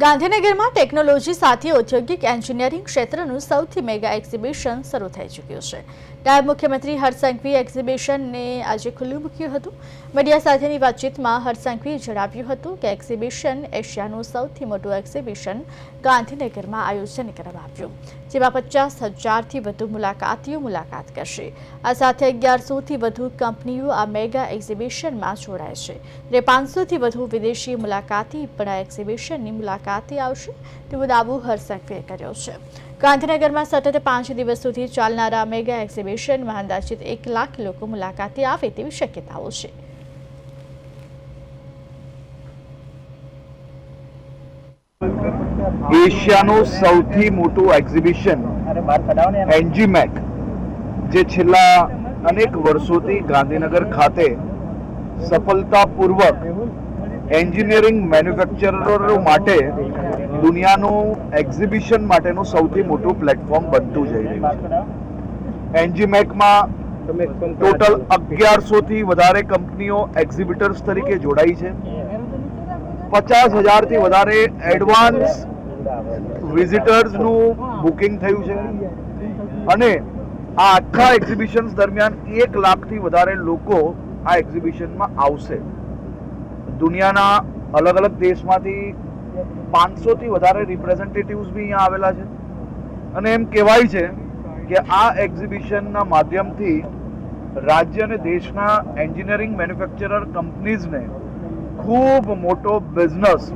ગાંધીનગરમાં ટેકનોલોજી સાથે ઔદ્યોગિક એન્જિનિયરિંગ ક્ષેત્રનું સૌથી મેગા એક્ઝિબિશન શરૂ થઈ ચૂક્યું છે. નાયબ મુખ્યમંત્રી હરસંઘવી એક્ઝિબિશનને આજે ખુલ્લું મૂક્યું હતું. મીડિયા સાથેની વાતચીતમાં હરસંઘવીએ જણાવ્યું હતું કે એક્ઝિબિશન એશિયાનું સૌથી મોટું એક્ઝિબિશન ગાંધીનગરમાં આયોજન કરવામાં આવ્યું, જેમાં પચાસ હજારથી વધુ મુલાકાતીઓ મુલાકાત કરશે. આ સાથે અગિયારસોથી વધુ કંપનીઓ આ મેગા એક્ઝિબિશનમાં જોડાય છે. અને પાંચસોથી વધુ વિદેશી મુલાકાતી પણ આ એક્ઝિબિશનની મુલાકાતે આવશે. તેવો દાવો હર્ષસંઘવીએ કર્યો છે. ગાંધીનગરમાં સતત પાંચ દિવસ સુધી ચાલનારા મેગા એક્ઝિબિશનમાં અંદાજિત એક લાખ લોકો મુલાકાતે આવે તેવી શક્યતાઓ છે. એશિયાનું સૌથી મોટું એક્ઝિબિશન, એનજીમેક, જે છેલ્લા અનેક વર્ષોથી ગાંધીનગર ખાતે સફળતાપૂર્વક એન્જિનિયરિંગ મેન્યુફેક્ચરરો માટે દુનિયાનું એક્ઝિબિશન માટેનું સૌથી મોટું પ્લેટફોર્મ બનતું જઈ રહ્યું છે. એન્જીમેકમાં ટોટલ અગિયારસોથી વધારે કંપનીઓ એક્ઝિબિટર્સ તરીકે જોડાઈ છે. પચાસ હજારથી વધારે એડવાન્સ વિઝિટર્સનું બુકિંગ થયું છે. અને આ આખા એક્ઝિબિશન્સ દરમિયાન એક લાખથી વધારે લોકો આ એક્ઝિબિશનમાં આવશે. દુનિયાના અલગ અલગ દેશમાંથી પાંચસોથી વધારે રિપ્રેઝેન્ટેટિવ્સ બી અહીંયા આવેલા છે. અને એમ કહેવાય છે કે આ એક્ઝિબિશનના માધ્યમથી રાજ્ય અને દેશના એન્જિનિયરિંગ મેન્યુફેક્ચરર કંપનીઝને ખૂબ મોટો બિઝનેસ